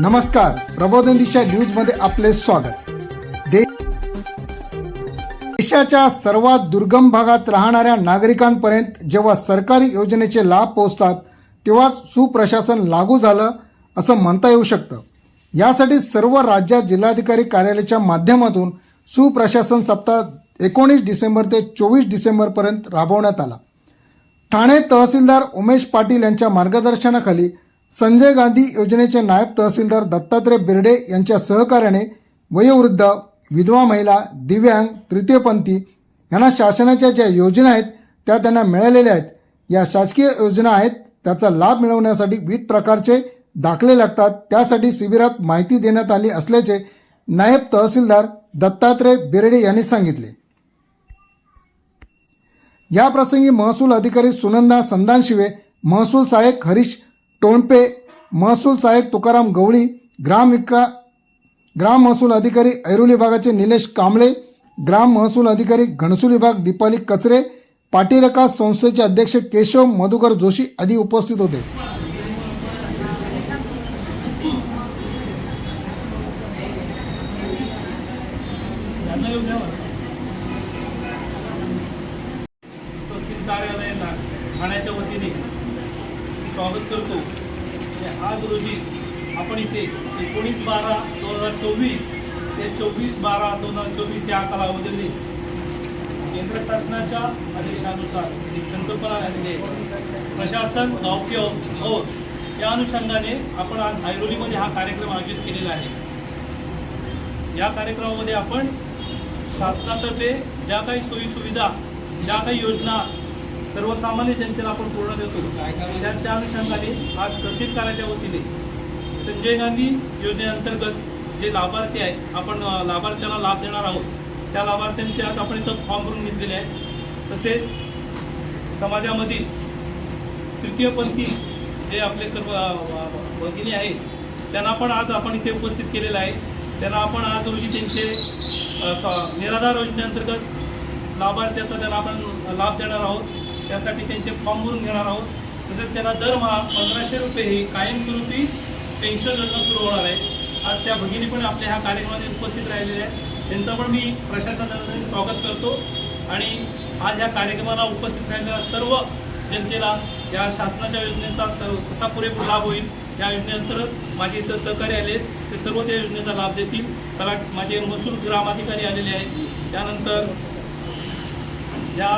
नमस्कार प्रबोधन दिशा न्यूजमध्ये आपले स्वागत. देशाच्या सर्वात दुर्गम भागात राहणाऱ्या नागरिकांपर्यंत जेव्हा सरकारी योजनेचे लाभ पोहोचतात तेव्हाच सुप्रशासन लागू झालं असं म्हणता येऊ शकतं. यासाठी सर्व राज्यात जिल्हाधिकारी कार्यालयाच्या माध्यमातून सुप्रशासन सप्ताह एकोणीस डिसेंबर ते चोवीस डिसेंबरपर्यंत राबवण्यात आला. ठाणे तहसीलदार उमेश पाटील यांच्या मार्गदर्शनाखाली संजय गांधी योजनेचे नायब तहसीलदार दत्तात्रय बिर्डे यांच्या सहकार्याने वयोवृद्ध विधवा महिला दिव्यांग तृतीयपंथी यांना शासनाच्या ज्या योजना आहेत त्या त्यांना मिळालेल्या आहेत. या शासकीय योजना आहेत त्याचा लाभ मिळवण्यासाठी विविध प्रकारचे दाखले लागतात. त्यासाठी शिबिरात माहिती देण्यात आली असल्याचे नायब तहसीलदार दत्तात्रय बिर्डे यांनी सांगितले. या प्रसंगी महसूल अधिकारी सुनंदा संदानशिवे महसूल सहाय्यक हरीश टोणपे महसूल सहाय्यक तुकाराम गवळी ग्राम विका ग्राम महसूल अधिकारी ऐरोली विभागाचे निलेश कांबळे ग्राम महसूल अधिकारी घणसूल विभाग दीपाली कचरे पाटीलका संस्थेचे अध्यक्ष केशव मधुकर जोशी आदी उपस्थित होते. तहसील कार्यालयाला ठाण्याच्या वतीने स्वागत करतो. आज रोजी आपण इथे एकोणीस बारा दोन हजार चोवीस ते चोवीस बारा दोन हजार चोवीस या कालावधीमध्ये केंद्र शासनाच्या आदेशानुसार एक संकल्पना झालेली आहे. प्रशासन गावकी और या अनुषंगाने आपण आज ऐरोलीमध्ये हा कार्यक्रम आयोजित केलेला आहे. या कार्यक्रमामध्ये आपण शासनातर्फे ज्या काही सोयीसुविधा ज्या काही योजना सर्वसामान्य जनतेला आपण पूर्ण देतो. त्याच्या अनुषंगाने आज तहसील कार्याच्या वतीने संजय गांधी योजनेअंतर्गत जे लाभार्थी आहेत आपण लाभार्थ्याला लाभ देणार आहोत. त्या लाभार्थ्यांचे आज आपण इथं फॉर्म भरून घेतलेले आहेत. तसेच समाजामधील तृतीयपंथी जे आपले कर्म भगिनी आहेत त्यांना पण आज आपण इथे उपस्थित केलेलं आहे. त्यांना आपण आज रोजी त्यांचे निराधार योजनेअंतर्गत लाभार्थ्याचा त्यांना आपण लाभ देणार आहोत. त्यासाठी त्यांचे फॉर्म भरून घेणार आहोत. तसेच त्यांना दरमहा पंधराशे रुपये ही कायमस्वरूपी पेन्शन योजना सुरू होणार आहे. आज त्या भगिनी पण आपल्या ह्या कार्यक्रमात उपस्थित राहिलेल्या आहेत. त्यांचं पण मी प्रशासनाने स्वागत करतो. आणि आज ह्या कार्यक्रमाला उपस्थित राहिलेल्या सर्व जनतेला या शासनाच्या योजनेचा स कसा पुरेपूर लाभ होईल या योजनेअंतर्गत माझे इथं सहकारी आले आहेत. ते सर्व त्या योजनेचा लाभ देतील. त्याला माझे महसूल ग्रामाधिकारी आलेले आहेत. त्यानंतर या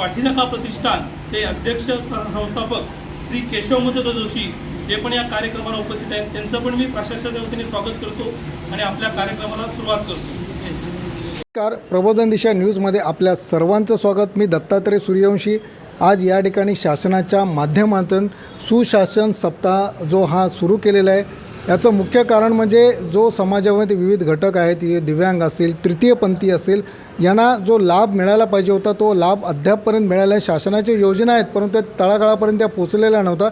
पाठीनका प्रतिष्ठानचे अध्यक्ष संस्थापक श्री केशवमधुर जोशी हे पण या कार्यक्रमाला उपस्थित आहेत. त्यांचं पण मी प्रशासनाच्या वतीने स्वागत करतो आणि आपल्या कार्यक्रमाला सुरुवात करतो. नमस्कार. प्रबोधन दिशा न्यूजमध्ये आपल्या सर्वांचं स्वागत. मी दत्तात्रय सूर्यवंशी. आज या ठिकाणी शासनाच्या माध्यमातून सुशासन सप्ताह जो हा सुरू केलेला आहे याचं मुख्य कारण म्हणजे जो समाजामध्ये विविध घटक आहेत दिव्यांग असतील तृतीयपंथी असेल यांना जो लाभ मिळायला पाहिजे होता तो लाभ अद्यापपर्यंत मिळाला आहे शासनाच्या योजना आहेत परंतु त्या तळागाळापर्यंत त्या पोचलेल्या नव्हता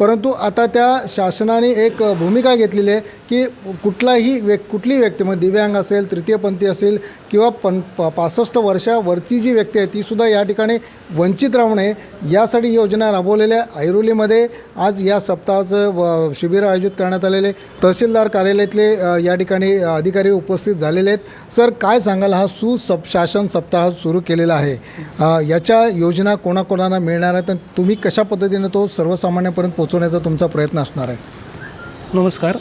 परंतु आता त्या शासनाने एक भूमिका घेतलेली आहे की कुठलाही व्यक् कुठलीही व्यक्ती मग दिव्यांग असेल तृतीयपंथी असेल किंवा पन प पासष्ट वर्षावरची जी व्यक्ती आहे तीसुद्धा या ठिकाणी वंचित राहू नये यासाठी योजना राबवलेल्या ऐरोलीमध्ये आज या सप्ताहाचं व शिबिर आयोजित करण्यात आलेले तहसीलदार कार्यालयातले या ठिकाणी अधिकारी उपस्थित झालेले आहेत. सर काय सांगाल? हा सुसप शासन सप्ताह सुरू केलेला आहे. याच्या योजना कोणाकोणाला मिळणार आहेत तुम्ही कशा पद्धतीने तो सर्वसामान्यापर्यंत पोहोचवण्याचा तुमचा प्रयत्न असणार आहे? नमस्कार.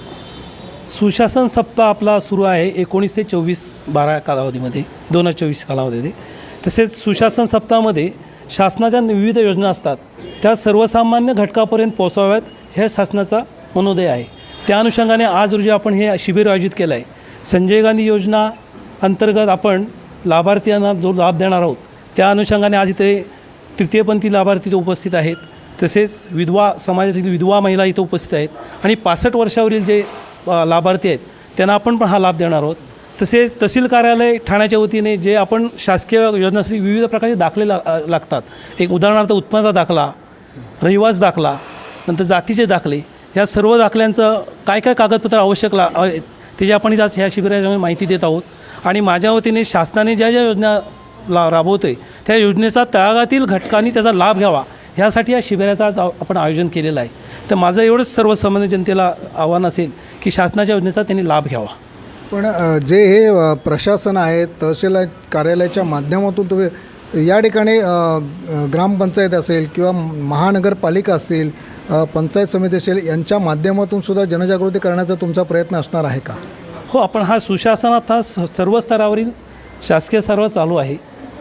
सुशासन सप्ताह आपला सुरू आहे एकोणीस ते चोवीस बारा कालावधीमध्ये दोन हजार चोवीस कालावधीमध्ये. तसेच सुशासन सप्ताहामध्ये शासनाच्या विविध योजना असतात. त्या सर्वसामान्य घटकापर्यंत पोहोचाव्यात ह्या शासनाचा मनोदय आहे. त्या अनुषंगाने आज रोजी आपण हे शिबिर आयोजित केलं आहे संजय गांधी योजना अंतर्गत आपण लाभार्थ्यांना जो लाभ देणार आहोत त्या अनुषंगाने आज इथे तृतीयपंथी लाभार्थी उपस्थित आहेत. तसेच विधवा समाजातील विधवा महिला इथं उपस्थित आहेत. आणि पासष्ट वर्षावरील जे लाभार्थी आहेत त्यांना आपण पण हा लाभ देणार आहोत. तसेच तहसील कार्यालय ठाण्याच्या वतीने जे आपण शासकीय योजनासाठी विविध प्रकारचे दाखले ला लागतात. एक उदाहरणार्थ उत्पन्नाचा दाखला रहिवास दाखला नंतर जातीचे दाखले या सर्व दाखल्यांचं काय काय कागदपत्र आवश्यक ला त्याची आपण आज ह्या शिबिरामध्ये माहिती देत आहोत. आणि माझ्या वतीने शासनाने ज्या ज्या योजना ला राबवतो आहे त्या योजनेचा तळागातील घटकांनी त्याचा लाभ घ्यावा. ह्यासाठी या शिबिराचं आज आपण आयोजन केलेलं आहे. तर माझं एवढंच सर्वसामान्य जनतेला आव्हान असेल की शासनाच्या योजनेचा त्यांनी लाभ घ्यावा. पण जे हे प्रशासन आहे तहसील कार्यालयाच्या माध्यमातून तुम्ही या ठिकाणी ग्रामपंचायत असेल किंवा महानगरपालिका असेल अ, पंचायत समिती असेल यांच्या माध्यमातून सुद्धा जनजागृती करण्याचा तुमचा प्रयत्न असणार आहे का? हो आपण हा सुशासनात हा स- सर्व स्तरावरील शासकीय सर्व चालू आहे.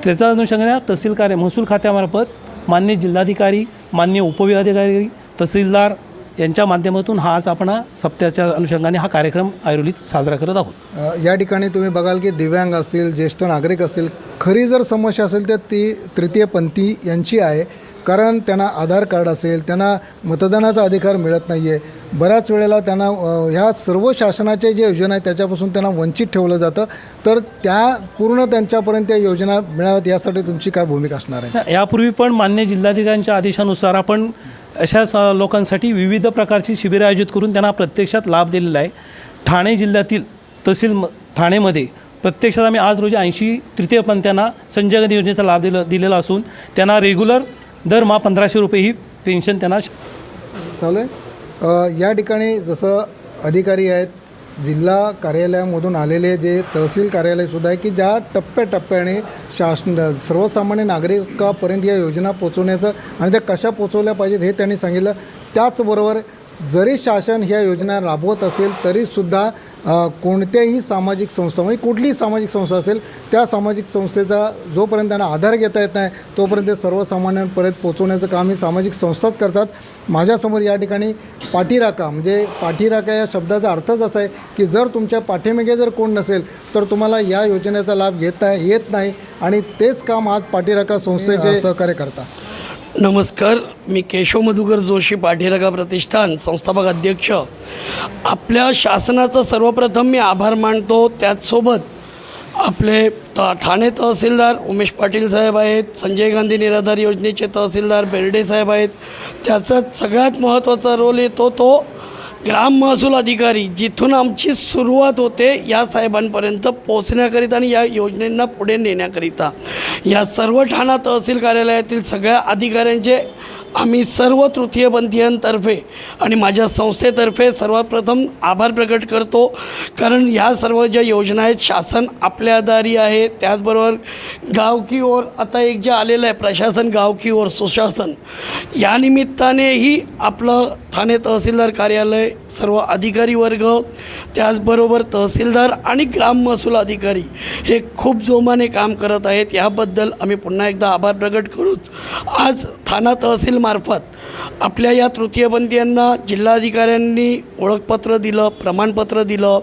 त्याच्या अनुषंगाने तहसील कार्य महसूल खात्यामार्फत मान्य जिल्हाधिकारी मान्य उपविभागाधिकारी तहसीलदार यांच्या माध्यमातून हा आज आपण सप्त्याच्या अनुषंगाने हा कार्यक्रम आयुर्वेदित साजरा करत आहोत. या ठिकाणी तुम्ही बघाल की दिव्यांग असतील ज्येष्ठ नागरिक असतील खरी जर समस्या असेल तर ती तृतीयपंथी यांची आहे. कारण त्यांना आधार कार्ड असेल त्यांना मतदानाचा अधिकार मिळत नाही आहे बऱ्याच वेळेला त्यांना ह्या सर्व शासनाच्या जे योजना आहेत त्याच्यापासून त्यांना वंचित ठेवलं जातं. तर त्या पूर्ण त्यांच्यापर्यंत त्या योजना मिळाव्यात यासाठी तुमची काय भूमिका असणार आहे? यापूर्वी पण मान्य जिल्हाधिकाऱ्यांच्या आदेशानुसार आपण अशा स लोकांसाठी विविध प्रकारची शिबिरे आयोजित करून त्यांना प्रत्यक्षात लाभ दिलेला आहे. ठाणे जिल्ह्यातील तहसील म ठाणेमध्ये प्रत्यक्षात आम्ही आज रोजी ऐंशी तृतीयपंथ्यांना संजय गांधी योजनेचा लाभ दिला दिलेला असून त्यांना रेग्युलर दरमहा पंधराशे रुपये ही पेन्शन त्यांना चालू आहे. या ठिकाणी जसं अधिकारी आहेत जिल्हा कार्यालयामधून आलेले जे तहसील कार्यालयसुद्धा आहे की ज्या टप्प्याटप्प्याने शासन सर्वसामान्य नागरिकापर्यंत या योजना पोचवण्याचं आणि त्या कशा पोचवल्या पाहिजेत हे त्यांनी सांगितलं. त्याचबरोबर जरी शासन ह्या योजना राबवत असेल तरीसुद्धा कोणत्याही सामाजिक संस्था म्हणजे कुठलीही सामाजिक संस्था असेल त्या सामाजिक संस्थेचा जोपर्यंत त्यांना आधार घेता येत नाही तोपर्यंत ते सर्वसामान्यांपर्यंत पोचवण्याचं काम ही सामाजिक संस्थाच करतात. माझ्यासमोर या ठिकाणी पाठीराखा म्हणजे पाठीराखा या शब्दाचा अर्थच असा आहे की जर तुमच्या पाठीमागे जर कोण नसेल तर तुम्हाला या योजनेचा लाभ घेता येत नाही आणि तेच काम आज पाठीराखा संस्थेचे सहकार्य करतात नमस्कार मी केशव मधुकर जोशी पाठीरागा प्रतिष्ठान संस्थापक अध्यक्ष. आपल्या शासनाचा सर्वप्रथम मी आभार मानतो. त्याचसोबत आपले त ठाणे तहसीलदार उमेश पाटील साहेब आहेत संजय गांधी निराधार योजनेचे तहसीलदार बेर्डे साहेब आहेत. त्याचा सगळ्यात महत्त्वाचा रोल येतो तो ग्राम महसूल अधिकारी जिथून आमची सुरुवात होते या साहेबांपर्यंत पोहोचण्याकरिता आणि या योजनेंना पुढे नेण्याकरिता. या सर्व ठाणा तहसील कार्यालयातील सगळ्या अधिकाऱ्यांचे आम्ही सर्व तृतीयपंथीयांतर्फे आणि माझ्या संस्थेतर्फे सर्वप्रथम आभार प्रकट करतो. कारण ह्या सर्व ज्या योजना आहेत शासन आपल्या दारी आहे. त्याचबरोबर गाव की ओर आता एक जे आलेलं आहे प्रशासन गाव की ओर सुशासन या निमित्तानेही आपलं ठाणे तहसीलदार कार्यालय सर्व अधिकारी वर्ग त्याचबरोबर तहसीलदार आणि ग्राम महसूल अधिकारी हे खूप जोमाने काम करत आहेत. याबद्दल आम्ही पुन्हा एकदा आभार प्रकट करूच. आज ठाणा मार्फत आपल्या या तृतीयबंदीयांना जिल्हाधिकाऱ्यांनी ओळखपत्र दिलं प्रमाणपत्र दिलं.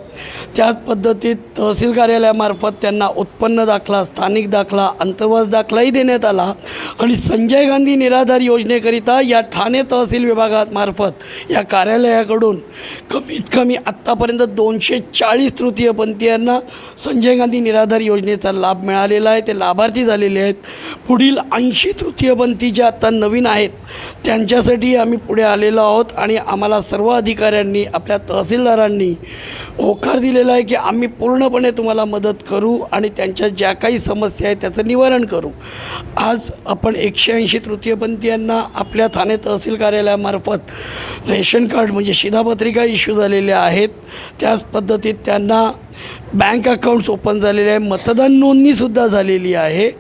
त्याच पद्धतीत तहसील कार्यालयामार्फत त्यांना उत्पन्न दाखला स्थानिक दाखला अंतर्वास दाखलाही देण्यात आला आणि संजय गांधी निराधार योजनेकरिता या ठाणे तहसील विभागामार्फत या कार्यालयाकडून कमीत कमी आत्तापर्यंत दोनशे चाळीस तृतीयपंथीयांना संजय गांधी निराधार योजनेचा लाभ मिळालेला आहे. ते लाभार्थी झालेले आहेत. पुढील ऐंशी तृतीयपंथी जे आत्ता नवीन आहेत त्यांच्यासाठी आम्ही पुढे आलेलो आहोत आणि आम्हाला सर्व अधिकाऱ्यांनी आपल्या तहसीलदारांनी होकार दिलेला आहे की आम्ही पूर्णपणे तुम्हाला मदत करू आणि त्यांच्या ज्या काही समस्या आहेत त्याचं निवारण करू. आज आपण एकशे ऐंशी तृतीयपंथीयांना आपल्या ठाणे तहसील कार्यालयामार्फत रेशन कार्ड म्हणजे शिधापत्रिका इश्यू झालेल्या आहेत. त्याच पद्धतीत त्यांना बँक अकाउंट्स ओपन झालेले आहे. मतदान नोंदणीसुद्धा झालेली आहे.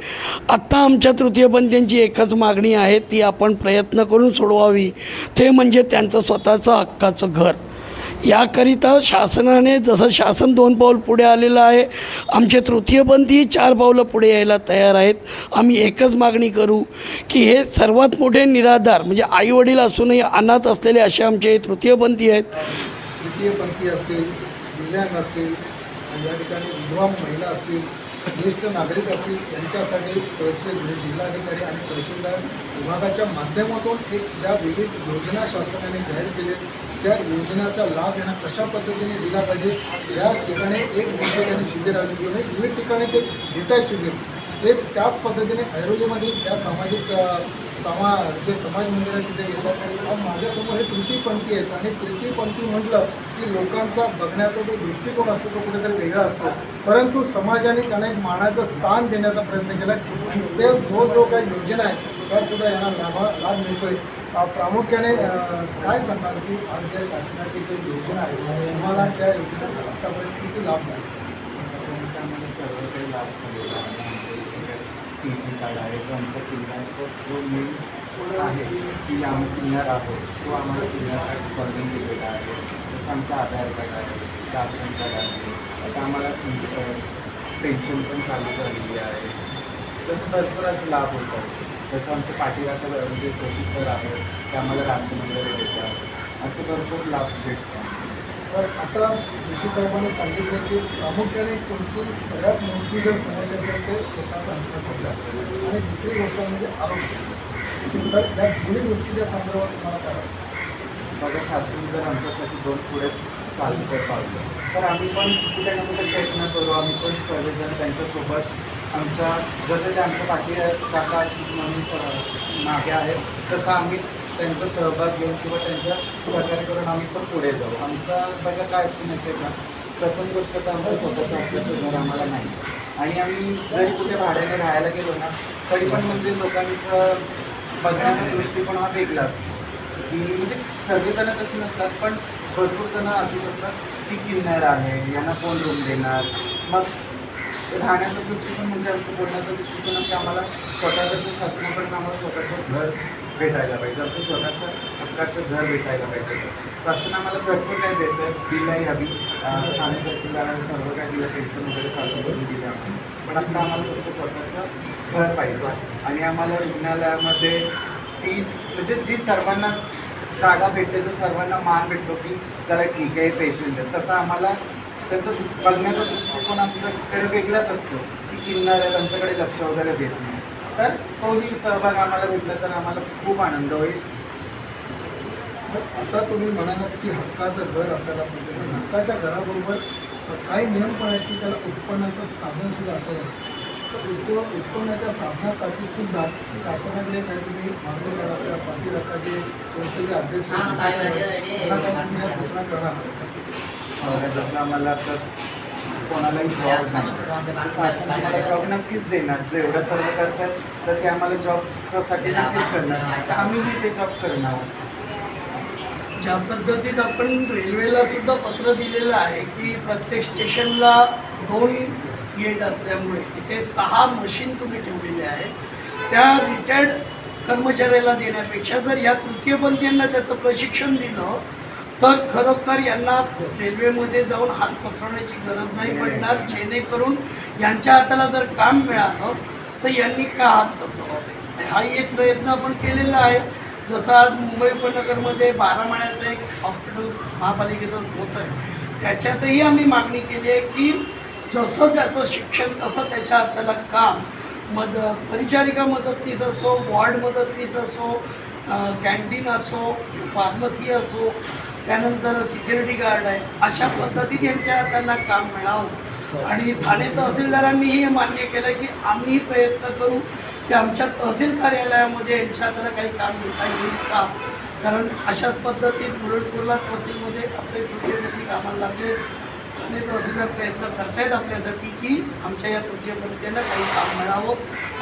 आत्ता आमच्या तृतीयपंथीयांची एकच मागणी आहे ती आपण प्रयत्न करून सोडवावी. ते म्हणजे त्यांचं स्वतःचं हक्काचं घर. याकरिता शासनाने जसं शासन दोन पाऊल पुढे आलेलं आहे आमचे तृतीयपंथी चार पावलं पुढे यायला तयार आहेत. आम्ही एकच मागणी करू की हे सर्वात मोठे निराधार म्हणजे आईवडील असूनही अनाथ असलेले असे आमचे तृतीयपंथी आहेत. तृतीयपंथी असतील दिव्यांग असतील या ठिकाणी विधवा महिला असतील ज्येष्ठ नागरिक असतील यांच्यासाठी तहसील जिल्हाधिकारी आणि तहसीलदार विभागाच्या माध्यमातून एक ज्या विविध योजना शासनाने जाहीर केल्या त्या योजनेचा लाभ यांना कशा पद्धतीने दिला पाहिजे? या ठिकाणी एक ठिकाणी शिबिर आयोजित केलं आहे. विविध ठिकाणी ते घेत आहे शिबिर ते त्याच पद्धतीने ऐरोलीमधील त्या सामाजिक समा जे समाज मंदिर आहे तिथे घेतात आणि माझ्यासमोर हे तृतीयपंथी आहेत. आणि तृतीयपंथी म्हटलं की लोकांचा बघण्याचा जो दृष्टिकोन असतो तो कुठेतरी वेगळा असतो. परंतु समाजाने त्यांना एक मानाचं स्थान देण्याचा प्रयत्न केला. आणि ते जो जो काही योजना आहे सरकार सुद्धा यांना लाभ लाभ मिळतोय. प्रामुख्याने काय सांगाल की आमच्या शासनाची जी योजना आहे तुम्हाला त्या योजनेचा आतापर्यंत किती लाभ मिळतो त्यामध्ये सर्व काही लाभ झालेला आहे. आमचं जे काही पी जी कार्ड आहे जो आमचा किल्ल्याचा जो मेन आहे की आम्ही किल्ल्यार आहोत तो आम्हाला किल्ल्यार कार्ड करून दिलेला आहे. जसं आमचं आधार कार्ड आहे राशन कार्ड आहे. आता आम्हाला पेन्शन पण चालू झालेली आहे. तसं भरपूर असे लाभ होतात. जसं आमचे पाठीराखा म्हणजे जोशी सर आहेत ते आम्हाला राशन वगैरे देतात असे भरपूर लाभ भेटतात. तर आता जोशी साहेबांनी सांगितलं की प्रामुख्याने तुमची सगळ्यात मोठी जर समस्या असेल ते स्वतःचा अंतर्संघाचा आणि दुसरी गोष्ट म्हणजे आरोग्य. तर या दोन्ही गोष्टीच्या संदर्भात तुम्हाला करा माझ्या बघा शासन जर आमच्यासाठी दोन पुढे चालतं पावलं तर आम्ही पण कुठे ना कुठे प्रयत्न करू आम्ही पण सर्वजण त्यांच्यासोबत आमच्या जसे ते आमच्या पाठी काका म्हणून मागे आहेत तसं आम्ही त्यांचा सहभाग घेऊन किंवा त्यांच्या सहकार्य करून आम्ही पण पुढे जाऊ. आमचा बघा काय असतं माहिती का? प्रथम गोष्ट तर आमचं स्वतःचं आपल्याचं घर आम्हाला नाही. आणि आम्ही जरी कुठे भाड्याने राहायला गेलो ना तरी पण म्हणजे लोकांचं बघण्याचा दृष्टिकोन हा वेगळा असतो. की म्हणजे सर्वजणं तशी नसतात पण भरपूर जणं असेच असतात की किन्नर आहे यांना कोण रूम देणार? मग राहण्याचा दृष्टिकोन म्हणजे आमचं बोलण्याचा दृष्टिकोन की आम्हाला स्वतःचं शासनाकडून आम्हाला स्वतःचं घर भेटायला पाहिजे. आमचं स्वतःचं हक्काचं घर भेटायला पाहिजे. शासन आम्हाला भरपूर काही देतं बिलही हवी ठाणे तहसीलदार सर्व काही दिलं पेन्शन वगैरे चालू करून दिलं आम्ही. पण आता आम्हाला फक्त स्वतःचं घर पाहिजे. आणि आम्हाला रुग्णालयामध्ये ती म्हणजे जी सर्वांना जागा भेटते जो सर्वांना मान भेटतो की जरा ठीक आहे पेशंट आहे तसं आम्हाला त्यांचं बघण्याचा दृष्टिकोन आमच्याकडे वेगळाच असतो. की आहे त्यांच्याकडे लक्ष वगैरे देत नाही. तर तोही सहभाग आम्हाला भेटला तर आम्हाला खूप आनंद होईल. आता तुम्ही म्हणालात की हक्काचं घर असायला पाहिजे. पण हक्काच्या घराबरोबर काही नियम पण आहेत की त्याला उत्पन्नाचं साधन सुद्धा असावं तर उत्प उत्पन्नाच्या साधनासाठी सुद्धा शासनाकडे काही तुम्ही मागणी करा त्या पाठीराखा जे संस्थेचे अध्यक्ष सूचना करणार? म्हणजे जसं आम्हाला आता कोणालाही जॉब नाही. तर शासन आम्हाला जॉब नक्कीच देणार. जेवढं सर्व करतात तर ते आम्हाला जॉबसाठी नक्कीच करणार. तर आम्हीही ते जॉब करणार. ज्या पद्धतीत आपण रेल्वेला सुद्धा पत्र दिलेलं आहे की प्रत्येक स्टेशनला दोन गेट असल्यामुळे तिथे सहा मशीन तुम्ही ठेवलेले आहेत. त्या रिटायर्ड कर्मचाऱ्याला देण्यापेक्षा जर ह्या तृतीयपंथीयांना त्याचं प्रशिक्षण दिलं तर खरोखर यांना रेल्वेमध्ये जाऊन हात पसरवण्याची गरज नाही पडणार. जेणेकरून यांच्या हाताला जर काम मिळालं तर यांनी का हात पसरवावे? हाही एक प्रयत्न आपण केलेला आहे. जसं आज मुंबई उपनगरमध्ये बारा माळ्याचं एक हॉस्पिटल महापालिकेचं होत आहे. त्याच्यातही आम्ही मागणी केली आहे की जसं त्याचं शिक्षण तसं त्याच्या हाताला काम. मद परिचारिका मदतनीस असो वॉर्ड मदतनीस असो कॅन्टीन असो फार्मसी असो त्यानंतर सिक्युरिटी गार्ड आहे. अशा पद्धतीत यांच्या हाताला काम मिळावं. आणि ठाणे तहसीलदारांनीही हे मान्य केलं की आम्हीही प्रयत्न करू की आमच्या तहसील कार्यालयामध्ये यांच्या हाताला काही काम घेता येईल का? कारण अशाच पद्धतीत मुरडपूरला तहसीलमध्ये आपले तृतीयपंथी कामाला लागले. ठाणे तहसीलदार प्रयत्न करतायत आपल्यासाठी की आमच्या या तृतीयपंथीयांना काही काम मिळावं.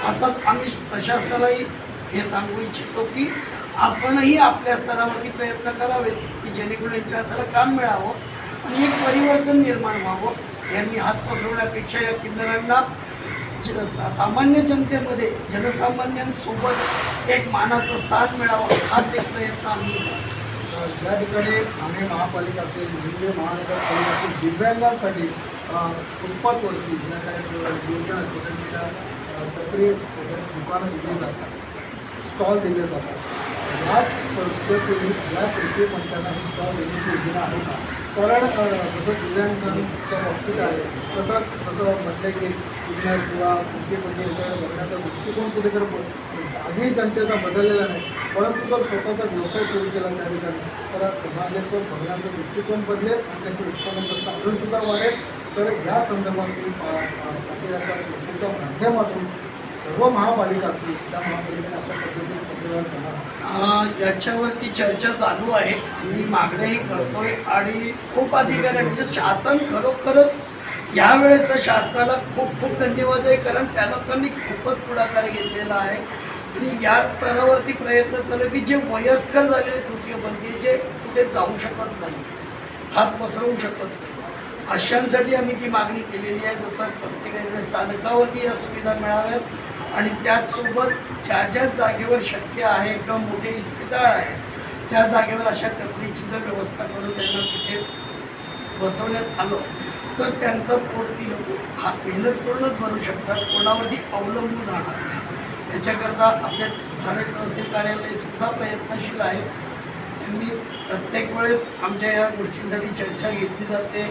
असंच आम्ही प्रशासनालाही हे सांगू इच्छितो की आपणही आपल्या स्तरावरती प्रयत्न करावेत की जेणेकरून यांच्या हाताला काम मिळावं आणि एक परिवर्तन निर्माण व्हावं. यांनी हात पसरवण्यापेक्षा या किन्नरांना ज सामान्य जनतेमध्ये जनसामान्यांसोबत एक मानाचं स्थान मिळावं हाच एक प्रयत्न आम्ही या ठिकाणी ठाणे महापालिका असेल मुंबई महानगरपालिका असेल दिव्यांगांसाठी फुटपाथवरती ज्या काही योजना छोट्या छोट्या टपरी दुकानं दिली जातात स्टॉल दिले जातात. याच पद्धतीने या तृतीयपंथांना ही स्टॉल देण्याची योजना आहे का? कारण जसं दिव्यांगांच्या बाबतीत आहे तसंच जसं म्हटलं की किन्नर किंवा तृतीयपंथी म्हणजे याच्याकडे बघण्याचा दृष्टिकोन कुठेतरी आजही जनतेचा बदललेला नाही. परंतु जर स्वतःचा व्यवसाय सुरू केला त्या ठिकाणी तर समाजाचं बघण्याचा दृष्टिकोन बदलेल आणि त्याचे उत्पन्नाचं साधनसुद्धा वाढेल. तर या संदर्भात तुम्ही संस्थेच्या माध्यमातून सर्व महापालिका असतील त्या महापालिकेने अशा पद्धतीने पत्रव्यवहार करणार याच्यावरती चर्चा चालू आहे. मी मागण्याही करतोय आणि खूप अधिकारी म्हणजे शासन खरोखरच यावेळेचं शासनाला खूप खूप धन्यवाद आहे. कारण त्या लोकांनी खूपच पुढाकार घेतलेला आहे. आणि या स्तरावरती प्रयत्न चालू की जे वयस्कर झालेले तृतीयपंथी जे कुठे जाऊ शकत नाही हात पसरवू शकत नाही. अशांसाठी आम्ही ती मागणी केलेली आहे. जसं प्रत्येकाने स्थानकावरती या सुविधा मिळाव्यात. आणि त्याचसोबत ज्या ज्या जागेवर शक्य आहे किंवा मोठे इस्पितळ आहे त्या जागेवर अशा टपरीची जर व्यवस्था करून त्यांना तिथे बसवण्यात आलं तर त्यांचं पोट ती लोक हा मेहनत करूनच भरू शकतात कोणावरती अवलंबून राहणार नाही. त्याच्याकरता आपले ठाणे तहसील कार्यालयसुद्धा प्रयत्नशील आहेत. त्यांनी प्रत्येक वेळेस आमच्या या गोष्टींसाठी चर्चा घेतली जाते.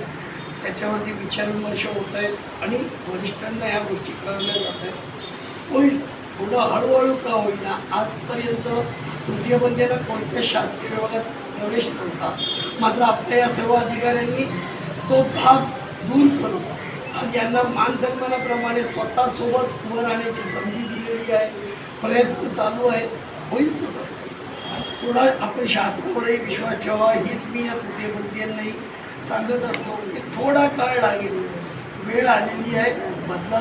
त्याच्यावरती विचारविमर्श होत आहेत आणि वरिष्ठांना या गोष्टी कळवल्या जात आहेत. होईल पुढं हळूहळू का होईना आजपर्यंत तृतीयबंदीला कोणत्याच शासकीय विभागात प्रवेश नव्हता. मात्र आपल्या या सर्व अधिकाऱ्यांनी तो भाग दूर करून आज यांना मान सन्मानाप्रमाणे स्वतःसोबत उभं राहण्याची संधी दिलेली आहे. प्रयत्न चालू आहेत. होईल सगळं. थोडा आपण शास्त्रावरही विश्वास ठेवा हीच मी या तृतीयपंथीयांनाही सांगत असतो की थोडा काळ लागेल. वेळ आलेली आहे. बदला